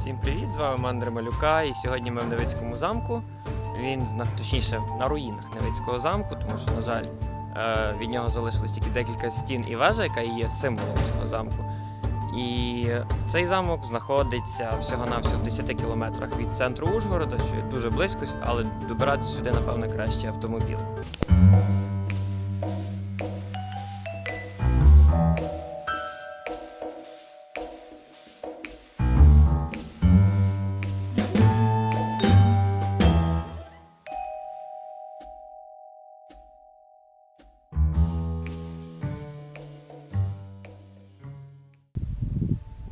Всім привіт! З вами Мандри Малюка, і сьогодні ми в Невицькому замку. Він точніше на руїнах Невицького замку, тому що, на жаль, е, від нього залишилось тільки декілька стін і вежа, яка є символом цього замку. І цей замок знаходиться всього-навсього в 10 кілометрах від центру Ужгорода, що дуже близько, але добиратися сюди, напевно, краще автомобілем.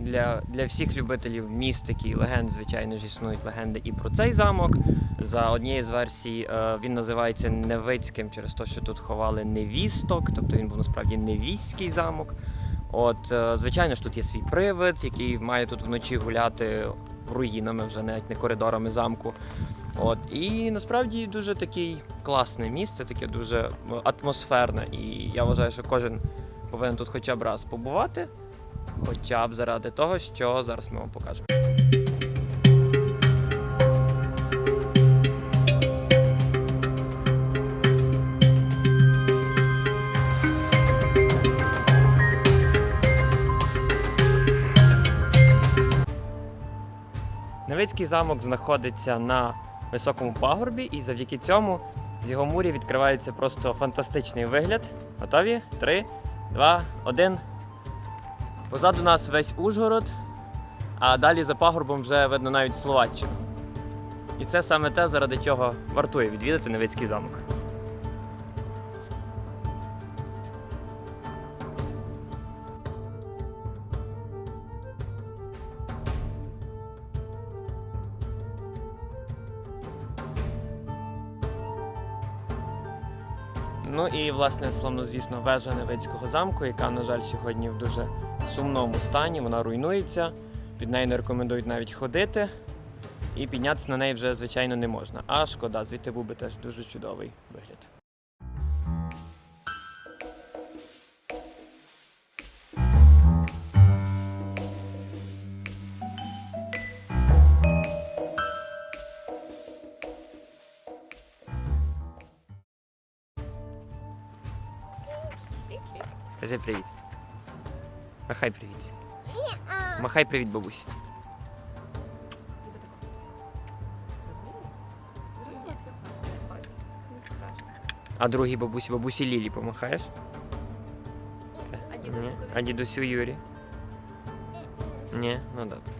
Для, для всіх любителів містики і легенд, звичайно ж, існують легенди і про цей замок. За однією з версій е, він називається Невицьким через те, що тут ховали невісток, тобто він був насправді невістський замок. От, е, звичайно ж, тут є свій привид, який має тут вночі гуляти руїнами, вже навіть не коридорами замку. От, і насправді дуже такий класне місце, таке дуже е, атмосферне. І я вважаю, що кожен повинен тут хоча б раз побувати. Хоча б заради того, що зараз ми вам покажемо. Невицький замок знаходиться на високому пагорбі, і завдяки цьому з його мурів відкривається просто фантастичний вигляд. Готові? Три, два, один. Позаду нас весь Ужгород, а далі за пагорбом вже видно навіть Словаччину. І це саме те, заради чого вартує відвідати Невицький замок. Ну і власне славнозвісно вежа Невицького замку, яка, на жаль, сьогодні в дуже сумному стані, вона руйнується. Під нею не рекомендують навіть ходити. І піднятися на неї вже, звичайно, не можна. А шкода, звідти був би теж дуже чудовий вигляд. Кажи привіт. Махай привіт. Махай привіт, бабусі. А другій бабусі, бабусі Лілі помахаєш? Ні. А дідусю Юрі? Ні, ну добре.